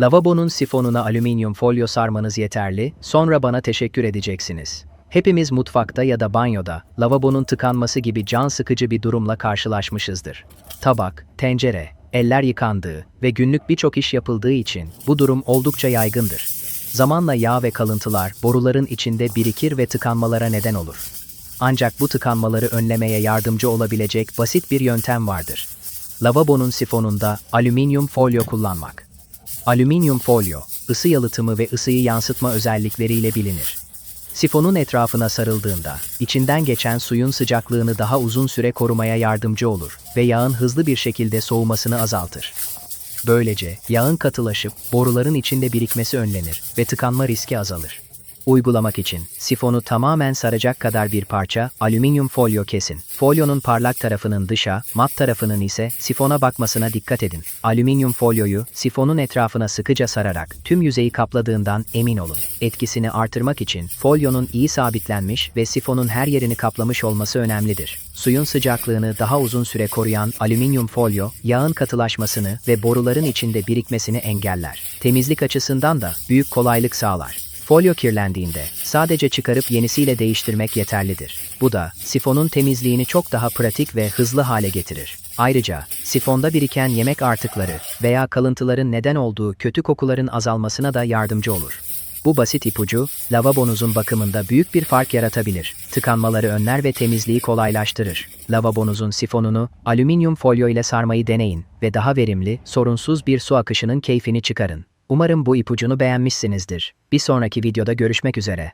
Lavabonun sifonuna alüminyum folyo sarmanız yeterli, sonra bana teşekkür edeceksiniz. Hepimiz mutfakta ya da banyoda, lavabonun tıkanması gibi can sıkıcı bir durumla karşılaşmışızdır. Tabak, tencere, eller yıkandığı ve günlük birçok iş yapıldığı için bu durum oldukça yaygındır. Zamanla yağ ve kalıntılar boruların içinde birikir ve tıkanmalara neden olur. Ancak bu tıkanmaları önlemeye yardımcı olabilecek basit bir yöntem vardır. Lavabonun sifonunda alüminyum folyo kullanmak. Alüminyum folyo, ısı yalıtımı ve ısıyı yansıtma özellikleriyle bilinir. Sifonun etrafına sarıldığında, içinden geçen suyun sıcaklığını daha uzun süre korumaya yardımcı olur ve yağın hızlı bir şekilde soğumasını azaltır. Böylece yağın katılaşıp boruların içinde birikmesi önlenir ve tıkanma riski azalır. Uygulamak için sifonu tamamen saracak kadar bir parça alüminyum folyo kesin. Folyonun parlak tarafının dışa, mat tarafının ise sifona bakmasına dikkat edin. Alüminyum folyoyu sifonun etrafına sıkıca sararak tüm yüzeyi kapladığından emin olun. Etkisini artırmak için folyonun iyi sabitlenmiş ve sifonun her yerini kaplamış olması önemlidir. Suyun sıcaklığını daha uzun süre koruyan alüminyum folyo, yağın katılaşmasını ve boruların içinde birikmesini engeller. Temizlik açısından da büyük kolaylık sağlar. Folyo kirlendiğinde sadece çıkarıp yenisiyle değiştirmek yeterlidir. Bu da sifonun temizliğini çok daha pratik ve hızlı hale getirir. Ayrıca sifonda biriken yemek artıkları veya kalıntıların neden olduğu kötü kokuların azalmasına da yardımcı olur. Bu basit ipucu, lavabonuzun bakımında büyük bir fark yaratabilir. Tıkanmaları önler ve temizliği kolaylaştırır. Lavabonuzun sifonunu alüminyum folyo ile sarmayı deneyin ve daha verimli, sorunsuz bir su akışının keyfini çıkarın. Umarım bu ipucunu beğenmişsinizdir. Bir sonraki videoda görüşmek üzere.